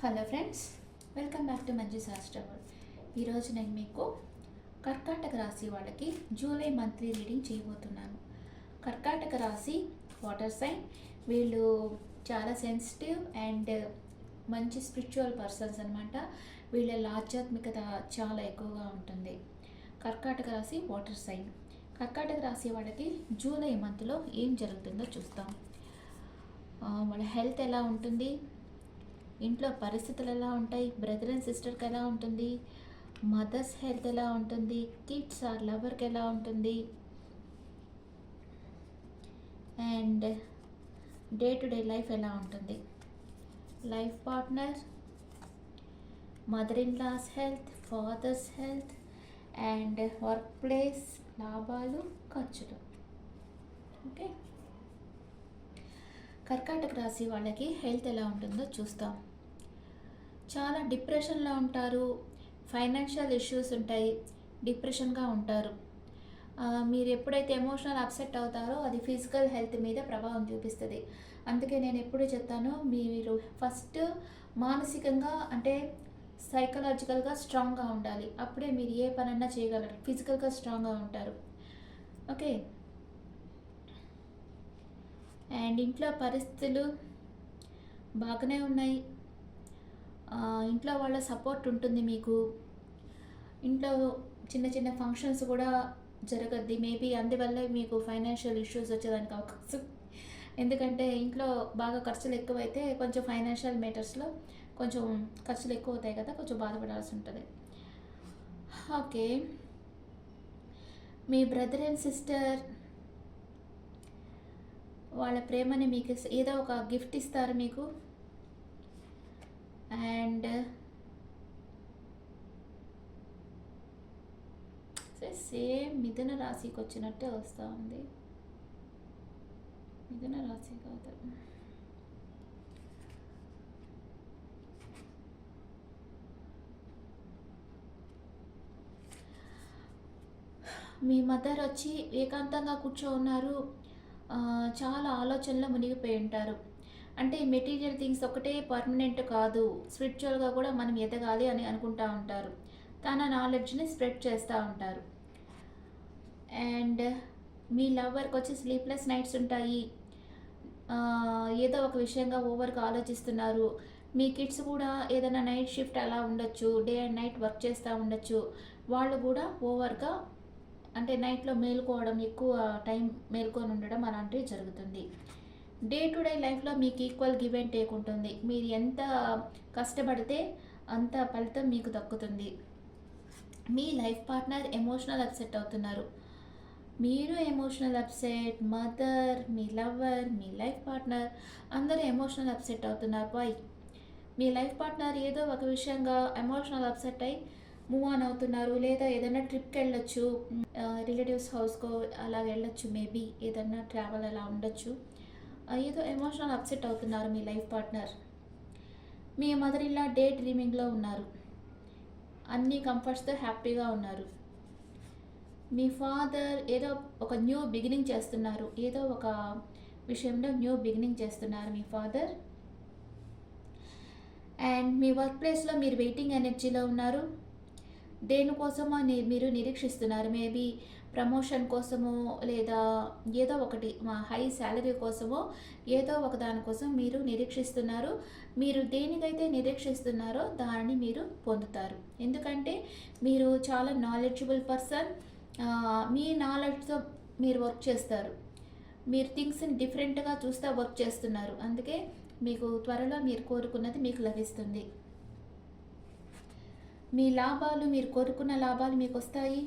Hello friends welcome back to మంచి శాస్త్రవల్ ఈరోజు నేను మీకు కర్కాటక రాశి వాళ్ళకి జూలై మంత్లీ రీడింగ్ చేయబోతున్నాను. కర్కాటక రాశి వాటర్ సైన్ వీళ్ళు చాలా సెన్సిటివ్ అండ్ మంచి స్పిరిచువల్ పర్సన్స్ అనమాట వీళ్ళ ఆధ్యాత్మికత చాలా ఎక్కువగా ఉంటుంది. కర్కాటక రాశి వాటర్ సైన్ కర్కాటక రాశి వాళ్ళకి జూలై మంత్లో ఏం జరుగుతుందో చూస్తాం వాళ్ళ హెల్త్ ఎలా ఉంటుంది? ఇంట్లో పరిస్థితులు ఎలా ఉంటాయి? బ్రదర్ అండ్ సిస్టర్కి ఎలా ఉంటుంది? మదర్స్ హెల్త్ ఎలా ఉంటుంది? కిడ్స్ ఆర్ లవర్కి ఎలా ఉంటుంది? And day to day life ఎలా ఉంటుంది? Life partner mother in law's health father's health and work place లాభాలు ఖర్చులు. ఓకే? కర్కాటక రాశి వాళ్ళకి హెల్త్ ఎలా ఉంటుందో చూస్తాం. చాలా డిప్రెషన్లో ఉంటారు. ఫైనాన్షియల్ ఇష్యూస్ ఉంటాయి. డిప్రెషన్గా ఉంటారు. మీరు ఎప్పుడైతే ఎమోషనల్ అప్సెట్ అవుతారో అది ఫిజికల్ హెల్త్ మీద ప్రభావం చూపిస్తుంది. అందుకే నేను ఎప్పుడు చెప్తాను మీరు ఫస్ట్ మానసికంగా అంటే సైకలాజికల్గా స్ట్రాంగ్గా ఉండాలి. అప్పుడే మీరు ఏ పనన్నా చేయగలరు. ఫిజికల్గా స్ట్రాంగ్గా ఉంటారు. ఓకే? అండ్ ఇంట్లో పరిస్థితులు బాగానే ఉన్నాయి. ఇంట్లో వాళ్ళ సపోర్ట్ ఉంటుంది మీకు. ఇంట్లో చిన్న చిన్న ఫంక్షన్స్ కూడా జరగద్ది. మేబీ అందువల్ల మీకు ఫైనాన్షియల్ ఇష్యూస్ వచ్చేదానికి అవకాశం. ఎందుకంటే ఇంట్లో బాగా ఖర్చులు ఎక్కువైతే కొంచెం ఫైనాన్షియల్ మేటర్స్లో కొంచెం ఖర్చులు ఎక్కువ అవుతాయి కదా కొంచెం బాధపడాల్సి ఉంటుంది. ఓకే. మీ బ్రదర్ అండ్ సిస్టర్ వాళ్ళ ప్రేమని మీకు ఏదో ఒక గిఫ్ట్ ఇస్తారు మీకు? అండ్ సేమ్ uh, మిథున రాశికి వచ్చినట్టే వస్తూ ఉంది. మిథున రాశి కాదు. మీ మదర్ వచ్చి ఏకాంతంగా కూర్చో ఉన్నారు. చాలా ఆలోచనలో మునిగిపోయి ఉంటారు. అంటే మెటీరియల్ థింగ్స్ ఒకటే పర్మనెంట్ కాదు స్పిరిచువల్గా కూడా మనం ఎదగాలి అని అనుకుంటా ఉంటారు. తన నాలెడ్జ్ని స్ప్రెడ్ చేస్తూ ఉంటారు. అండ్ మీ లవర్కి వచ్చి స్లీప్లెస్ నైట్స్ ఉంటాయి. ఏదో ఒక విషయంగా ఓవర్గా ఆలోచిస్తున్నారు. మీ కిడ్స్ కూడా ఏదైనా నైట్ షిఫ్ట్ అలా ఉండొచ్చు డే అండ్ నైట్ వర్క్ చేస్తూ ఉండొచ్చు. వాళ్ళు కూడా ఓవర్గా అంటే నైట్లో మేలుకోవడం ఎక్కువ టైం మేల్కొని ఉండడం అలాంటివి జరుగుతుంది. డే టు డే లైఫ్లో మీకు ఈక్వల్ గివ్ అండ్ టేక్ ఉంటుంది. మీరు ఎంత కష్టపడితే అంత ఫలితం మీకు దక్కుతుంది. మీ లైఫ్ పార్ట్నర్ ఎమోషనల్ అప్సెట్ అవుతున్నారు. మీరు ఎమోషనల్ అప్సెట్ మదర్ మీ లవర్ మీ లైఫ్ పార్ట్నర్ అందరూ ఎమోషనల్ అప్సెట్ అవుతున్నారు. వై మీ లైఫ్ పార్ట్నర్ ఏదో ఒక విషయంగా ఎమోషనల్ అప్సెట్ అయి మూవ్ ఆన్ అవుతున్నారు. లేదా ఏదైనా ట్రిప్కి వెళ్ళొచ్చు. రిలేటివ్స్ హౌస్కో అలా వెళ్ళొచ్చు. మేబీ ఏదైనా ట్రావెల్ అలా ఉండొచ్చు. ఏదో ఎమోషనల్ అప్సెట్ అవుతున్నారు మీ లైఫ్ పార్ట్నర్. మీ మదర్ ఇలా డే డ్రీమింగ్లో ఉన్నారు. అన్ని కంఫర్ట్స్తో హ్యాపీగా ఉన్నారు. మీ ఫాదర్ ఏదో ఒక న్యూ బిగినింగ్ చేస్తున్నారు. ఏదో ఒక విషయంలో న్యూ బిగినింగ్ చేస్తున్నారు మీ ఫాదర్. అండ్ మీ వర్క్ ప్లేస్లో మీరు వెయిటింగ్ ఎనర్జీలో ఉన్నారు. దేనికోసమో మీరు నిరీక్షిస్తున్నారు. మేబీ ప్రమోషన్ కోసమో లేదా ఏదో ఒకటి మా హై శాలరీ కోసమో ఏదో ఒక దానికోసం మీరు నిరీక్షిస్తున్నారు. మీరు దేనికైతే నిరీక్షిస్తున్నారో దానిని మీరు పొందుతారు. ఎందుకంటే మీరు చాలా నాలెడ్జబుల్ పర్సన్ మీ నాలెడ్జ్తో మీరు వర్క్ చేస్తారు. మీరు థింగ్స్ని డిఫరెంట్గా చూస్తూ వర్క్ చేస్తున్నారు. అందుకే మీకు త్వరలో మీరు కోరుకున్నది మీకు లభిస్తుంది. మీ లాభాలు మీరు కోరుకున్న లాభాలు మీకు వస్తాయి.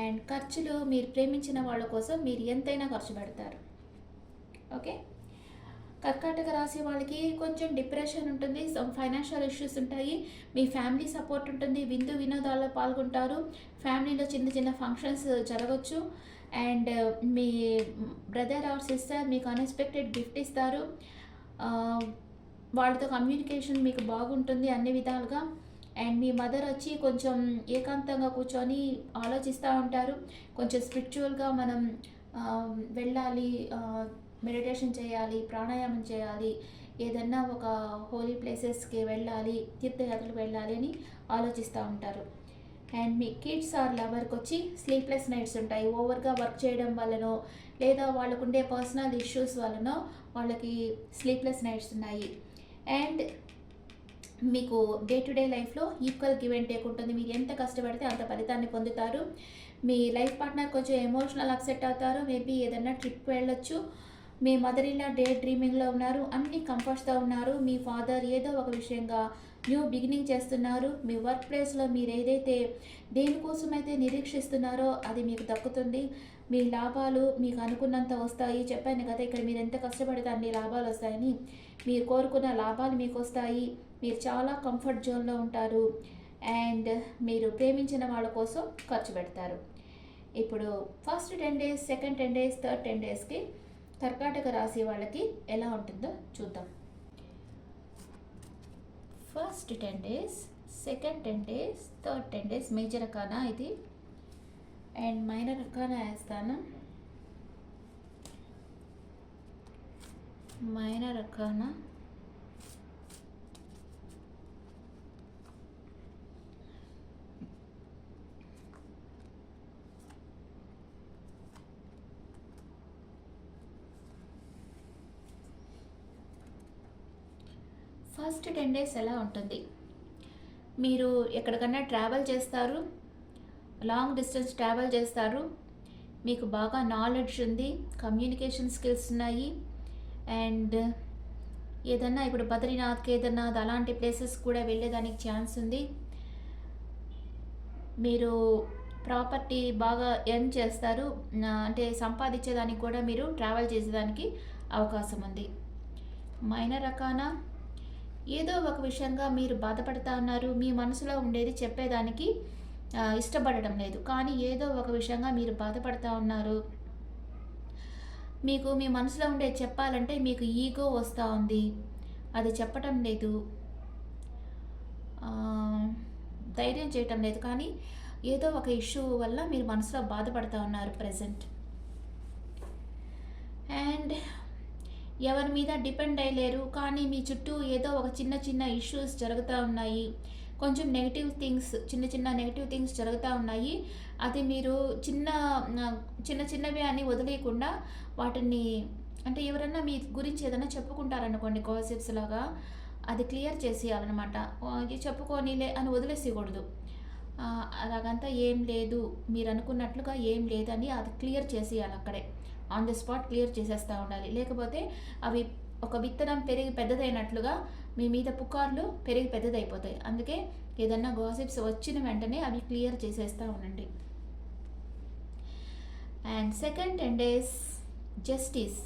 అండ్ ఖర్చులు మీరు ప్రేమించిన వాళ్ళ కోసం మీరు ఎంతైనా ఖర్చు పెడతారు. ఓకే? కర్కాటక రాశి వాళ్ళకి కొంచెం డిప్రెషన్ ఉంటుంది ఫైనాన్షియల్ ఇష్యూస్ ఉంటాయి మీ ఫ్యామిలీ సపోర్ట్ ఉంటుంది విందు వినోదాల్లో పాల్గొంటారు ఫ్యామిలీలో చిన్న చిన్న ఫంక్షన్స్ జరగచ్చు అండ్ మీ బ్రదర్ ఆర్ సిస్టర్ మీకు అన్ఎక్స్పెక్టెడ్ గిఫ్ట్ ఇస్తారు వాళ్ళతో కమ్యూనికేషన్ మీకు బాగుంటుంది అన్ని విధాలుగా. అండ్ మీ మదర్ వచ్చి కొంచెం ఏకాంతంగా కూర్చొని ఆలోచిస్తూ ఉంటారు. కొంచెం స్పిరిచువల్గా మనం వెళ్ళాలి మెడిటేషన్ చేయాలి ప్రాణాయామం చేయాలి ఏదన్నా ఒక హోలీ ప్లేసెస్కి వెళ్ళాలి తీర్థయాత్రలకు వెళ్ళాలి అని ఆలోచిస్తూ ఉంటారు. అండ్ మీ కిడ్స్ ఆర్ లవర్కి వచ్చి స్లీప్లెస్ నైట్స్ ఉంటాయి. ఓవర్గా వర్క్ చేయడం వల్లనో లేదా వాళ్ళకు ఉండే పర్సనల్ ఇష్యూస్ వలనో వాళ్ళకి స్లీప్లెస్ నైట్స్ ఉన్నాయి. అండ్ మీకు డే టు డే లైఫ్లో ఈక్వల్ గివ్ అండ్ టేక్ ఉంటుంది. మీరు ఎంత కష్టపడితే అంత ఫలితాన్ని పొందుతారు. మీ లైఫ్ పార్ట్నర్ కొంచెం ఎమోషనల్ అప్సెట్ అవుతారు. మేబీ ఏదైనా ట్రిప్ వెళ్ళొచ్చు. మీ మదర్ ఇలా డే డ్రీమింగ్లో ఉన్నారు. అన్ని కంఫర్ట్స్తో ఉన్నారు. మీ ఫాదర్ ఏదో ఒక విషయంగా న్యూ బిగినింగ్ చేస్తున్నారు. మీ వర్క్ ప్లేస్లో మీరు ఏదైతే దేనికోసమైతే నిరీక్షిస్తున్నారో అది మీకు దక్కుతుంది. మీ లాభాలు మీకు అనుకున్నంత వస్తాయి. చెప్పాను కదా ఇక్కడ మీరు ఎంత కష్టపడితే అన్ని లాభాలు వస్తాయని. మీరు కోరుకున్న లాభాలు మీకు వస్తాయి. మీరు చాలా కంఫర్ట్ జోన్లో ఉంటారు. అండ్ మీరు ప్రేమించిన వాళ్ళ కోసం ఖర్చు పెడతారు. ఇప్పుడు first ten days second ten days third ten డేస్కి కర్కాటక రాశి వాళ్ళకి ఎలా ఉంటుందో చూద్దాం. First ten days second ten days third ten days major arcana ఇది? అండ్ మైనర్ అకానా వేస్తాను. Minor arcana first ten days ఎలా ఉంటుంది? మీరు ఎక్కడికన్నా ట్రావెల్ చేస్తారు? లాంగ్ డిస్టెన్స్ ట్రావెల్ చేస్తారు? మీకు బాగా నాలెడ్జ్ ఉంది కమ్యూనికేషన్ స్కిల్స్ ఉన్నాయి అండ్ ఏదన్నా ఇప్పుడు బద్రీనాథ్ కేదార్నాథ్ అలాంటి ప్లేసెస్ కూడా వెళ్ళేదానికి ఛాన్స్ ఉంది. మీరు ప్రాపర్టీ బాగా ఎర్న్ చేస్తారు అంటే సంపాదించేదానికి కూడా మీరు ట్రావెల్ చేసేదానికి అవకాశం ఉంది. మైనర్ రకాన ఏదో ఒక విషయంగా మీరు బాధపడతా ఉన్నారు మీ మనసులో ఉండేది చెప్పేదానికి ఇష్టపడటం లేదు. కానీ ఏదో ఒక విషయంగా మీరు బాధపడతా ఉన్నారు. మీకు మీ మనసులో ఉండే చెప్పాలంటే మీకు ఈగో వస్తూ ఉంది. అది చెప్పటం లేదు. ధైర్యం చేయటం లేదు. కానీ ఏదో ఒక ఇష్యూ వల్ల మీరు మనసులో బాధపడతా ఉన్నారు ప్రజెంట్ అండ్ ఎవరి మీద డిపెండ్ అయ్యలేరు. కానీ మీ చుట్టూ ఏదో ఒక చిన్న చిన్న ఇష్యూస్ జరుగుతూ ఉన్నాయి. కొంచెం నెగిటివ్ థింగ్స్ చిన్న చిన్న నెగిటివ్ థింగ్స్ జరుగుతూ ఉన్నాయి. అది మీరు చిన్న చిన్న చిన్నవి అని వదిలేయకుండా వాటిని అంటే ఎవరన్నా మీ గురించి ఏదైనా చెప్పుకుంటారనుకోండి గాసిప్స్ లాగా అది క్లియర్ చేసేయాలన్నమాట. చెప్పుకోనిలే అని వదిలేసేయకూడదు. అలాగంతా ఏం లేదు. మీరు అనుకున్నట్లుగా ఏం లేదని అది క్లియర్ చేసేయాలి అక్కడే. ఆన్ ద స్పాట్ క్లియర్ చేసేస్తూ ఉండాలి. లేకపోతే అవి ఒక విత్తనం పెరిగి పెద్దదైనట్లుగా మీ మీద పుకార్లు పెరిగి పెద్దదైపోతాయి. అందుకే ఏదన్నా గాసిప్స్ వచ్చిన వెంటనే అవి క్లియర్ చేసేస్తూ ఉండండి. And second ten days justice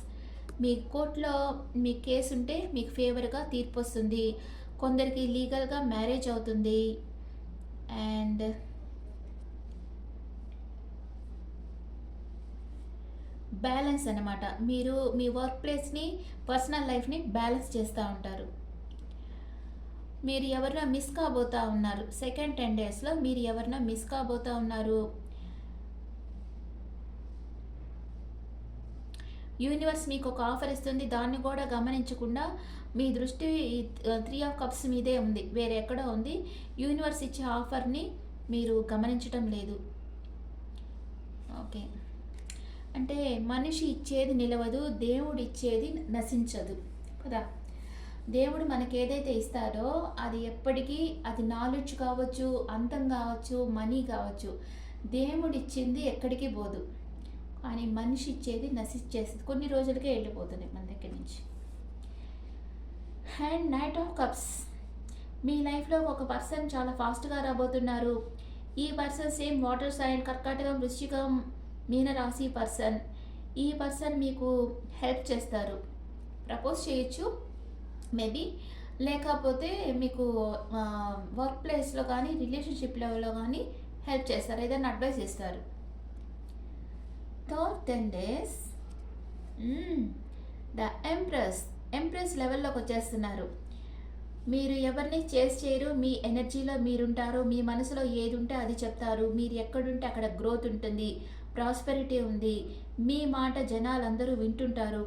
మీ కోర్టులో మీ కేసు ఉంటే మీకు ఫేవర్గా తీర్పు వస్తుంది. కొందరికి లీగల్గా మ్యారేజ్ అవుతుంది. అండ్ బ్యాలెన్స్ అన్నమాట. మీరు మీ వర్క్ ప్లేస్ని పర్సనల్ లైఫ్ని బ్యాలెన్స్ చేస్తూ ఉంటారు. మీరు ఎవరినో మిస్ కాబోతా ఉన్నారు. సెకండ్ టెన్ డేస్లో మీరు ఎవరినో మిస్ కాబోతా ఉన్నారు. యూనివర్స్ మీకు ఒక ఆఫర్ ఇస్తుంది. దాన్ని కూడా గమనించకుండా మీ దృష్టి త్రీ ఆఫ్ కప్స్ మీదే ఉంది. వేరే ఎక్కడో ఉంది. యూనివర్స్ ఇచ్చే ఆఫర్ని మీరు గమనించటం లేదు. ఓకే. అంటే మనిషి ఇచ్చేది నిలవదు దేవుడు ఇచ్చేది నశించదు. కదా? దేవుడు మనకి ఏదైతే ఇస్తాడో అది ఎప్పటికీ అది నాలెడ్జ్ కావచ్చు అంతం కావచ్చు మనీ కావచ్చు. దేవుడు ఇచ్చింది ఎక్కడికి పోదు. కానీ మనిషి ఇచ్చేది నశించేస్తుంది. కొన్ని రోజులకే వెళ్ళిపోతుంది మన దగ్గర నుంచి. And knight of cups. మీ లైఫ్లో ఒక పర్సన్ చాలా ఫాస్ట్గా రాబోతున్నారు. ఈ పర్సన్ సేమ్ వాటర్ సైన్ కర్కాటకం వృశ్చికం మీనరాశి పర్సన్. ఈ పర్సన్ మీకు హెల్ప్ చేస్తారు. ప్రపోజ్ చేయొచ్చు. మేబీ. లేకపోతే మీకు వర్క్ ప్లేస్లో కానీ రిలేషన్షిప్ లెవెల్లో కానీ హెల్ప్ చేస్తారు. ఏదైనా అడ్వైస్ ఇస్తారు third ten days. The empress empress లెవెల్లోకి వచ్చేస్తున్నారు. మీరు ఎవరిని చేస్ చేయరు. మీ ఎనర్జీలో మీరుంటారు. మీ మనసులో ఏది ఉంటే అది చెప్తారు. మీరు ఎక్కడుంటే అక్కడ గ్రోత్ ఉంటుంది. ప్రాస్పెరిటీ ఉంది. మీ మాట జనాలందరూ వింటుంటారు.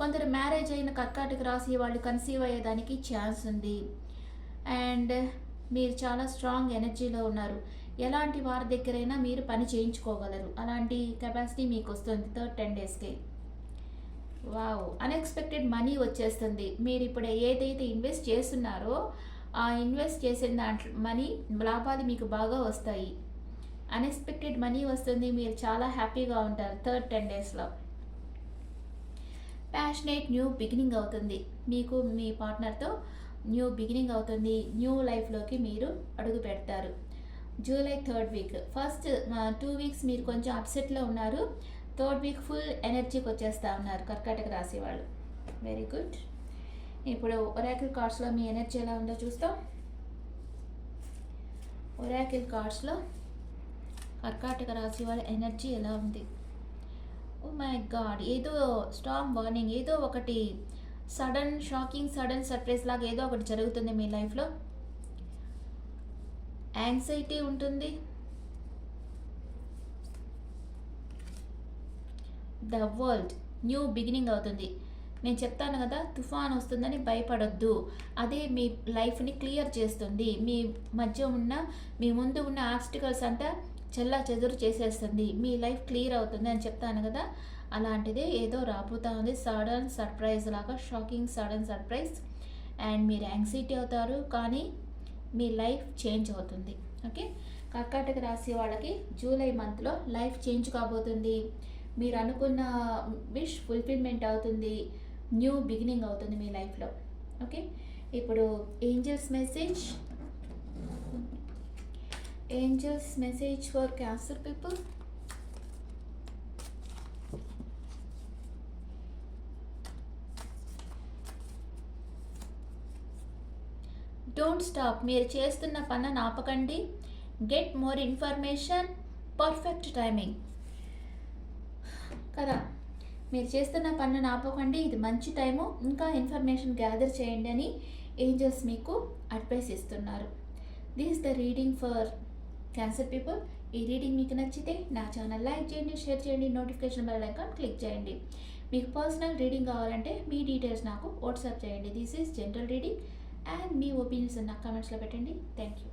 కొందరు మ్యారేజ్ అయిన కర్కాటక రాశి వాళ్ళు కన్సీవ్ అయ్యేదానికి ఛాన్స్ ఉంది. అండ్ మీరు చాలా స్ట్రాంగ్ ఎనర్జీలో ఉన్నారు. ఎలాంటి వారి దగ్గరైనా మీరు పని చేయించుకోగలరు. అలాంటి కెపాసిటీ మీకు వస్తుంది థర్డ్ టెన్ డేస్కి వావ్ అన్ఎక్స్పెక్టెడ్ మనీ వచ్చేస్తుంది. మీరు ఇప్పుడు ఏదైతే ఇన్వెస్ట్ చేస్తున్నారో ఆ ఇన్వెస్ట్ చేసిన దాంట్లో మనీ లాభాలు మీకు బాగా వస్తాయి. అన్ఎక్స్పెక్టెడ్ మనీ వస్తుంది మీరు చాలా హ్యాపీగా ఉంటారు థర్డ్ టెన్ డేస్లో ప్యాషనేట్ న్యూ బిగినింగ్ అవుతుంది. మీకు మీ పార్ట్నర్తో న్యూ బిగినింగ్ అవుతుంది. న్యూ లైఫ్లోకి మీరు అడుగు పెడతారు. July third week first two weeks మీరు కొంచెం అప్సెట్లో ఉన్నారు. థర్డ్ వీక్ ఫుల్ ఎనర్జీకి వచ్చేస్తా ఉన్నారు కర్కాటక రాశి వాళ్ళు. వెరీ గుడ్ ఇప్పుడు ఒరాకిల్ కార్డ్స్లో మీ ఎనర్జీ ఎలా ఉందో చూస్తాం. ఒరాకిల్ కార్డ్స్లో కర్కాటక రాశి వాళ్ళ ఎనర్జీ ఎలా ఉంది? ఓ మై గాడ్ ఏదో స్టామ్ వార్నింగ్ ఏదో ఒకటి సడన్ షాకింగ్ సడన్ సర్ప్రైజ్ లాగా ఏదో ఒకటి జరుగుతుంది మీ లైఫ్లో. యాంగ్జైటీ ఉంటుంది. ద వరల్డ్ న్యూ బిగినింగ్ అవుతుంది. నేను చెప్తాను కదా తుఫాన్ వస్తుందని భయపడొద్దు. అదే మీ లైఫ్ని క్లియర్ చేస్తుంది. మీ మధ్య ఉన్న మీ ముందు ఉన్న ఆబ్స్టికల్స్ అంతా చెల్లా చెదురు చేసేస్తుంది. మీ లైఫ్ క్లియర్ అవుతుంది అని చెప్తాను కదా? అలాంటిదే ఏదో రాబోతా ఉంది. సడన్ సర్ప్రైజ్ లాగా షాకింగ్ సడన్ సర్ప్రైజ్. అండ్ మీరు యాంగ్జైటీ అవుతారు కానీ మీ లైఫ్ చేంజ్ అవుతుంది. ఓకే? కర్కాటక రాశి వాళ్ళకి జూలై మంత్లో లైఫ్ చేంజ్ కాబోతుంది. మీరు అనుకున్న విష్ ఫుల్ఫిల్మెంట్ అవుతుంది. న్యూ బిగినింగ్ అవుతుంది మీ లైఫ్లో. ఓకే? ఇప్పుడు angels message angels message for cancer people don't stop మీరు చేస్తున్న పని ఆపకండి. Get more information perfect timing కదా? మీరు చేస్తున్న పని ఆపకండి. ఇది మంచి టైము. ఇంకా ఇన్ఫర్మేషన్ గ్యాదర్ చేయండి అని ఏంజల్స్ మీకు అడ్వైస్ ఇస్తున్నారు. This the reading for cancer people ఈ రీడింగ్ మీకు నచ్చితే నా ఛానల్ లైక్ చేయండి షేర్ చేయండి నోటిఫికేషన్ బెల్ ఐకాన్ క్లిక్ చేయండి. మీకు పర్సనల్ రీడింగ్ కావాలంటే మీ డీటెయిల్స్ నాకు వాట్సాప్ చేయండి. This is general reading and me opinions నాకు కామెంట్స్లో పెట్టండి. Thank you